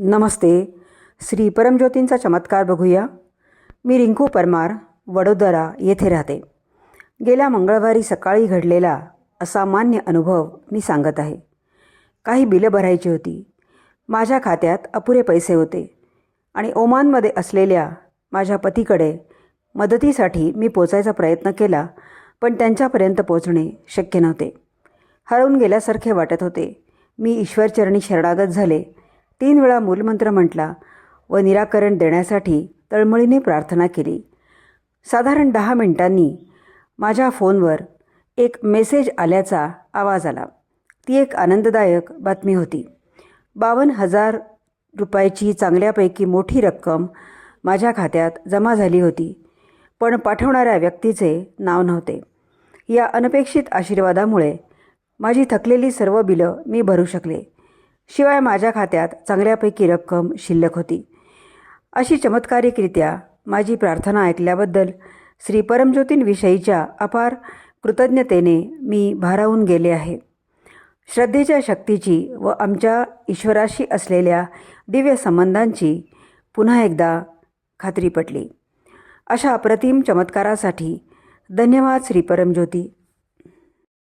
नमस्ते. श्री परमज्योतींचा चमत्कार बघूया. मी रिंकू परमार वडोदरा येथे राहते. गेल्या मंगळवारी सकाळी घडलेला असामान्य अनुभव मी सांगत आहे. काही बिलं भरायची होती. माझ्या खात्यात अपुरे पैसे होते आणि ओमानमध्ये असलेल्या माझ्या पतीकडे मदतीसाठी मी पोचायचा प्रयत्न केला पण त्यांच्यापर्यंत पोचणे शक्य नव्हते. हरवून गेल्यासारखे वाटत होते. मी ईश्वरचरणी शरणागत झाले तीन वेळा मूलमंत्र म्हटला व निराकरण देण्यासाठी तळमळीने प्रार्थना केली. साधारण दहा मिनिटांनी माझ्या फोनवर एक मेसेज आल्याचा आवाज आला. ती एक आनंददायक बातमी होती. बावन्न हजार रुपयाची चांगल्यापैकी मोठी रक्कम माझ्या खात्यात जमा झाली होती पण पाठवणाऱ्या व्यक्तीचे नाव नव्हते. या अनपेक्षित आशीर्वादामुळे माझी थकलेली सर्व बिलं मी भरू शकले. शिवाय माझ्या खात्यात चांगल्यापैकी रक्कम शिल्लक होती. अशी चमत्कारिकरित्या माझी प्रार्थना ऐकल्याबद्दल श्री परमज्योतींविषयीच्या अपार कृतज्ञतेने मी भारावून गेले आहे. श्रद्धेच्या शक्तीची व आमच्या ईश्वराशी असलेल्या दिव्य संबंधांची पुन्हा एकदा खात्री पटली. अशा अप्रतिम चमत्कारासाठी धन्यवाद श्री परमज्योती.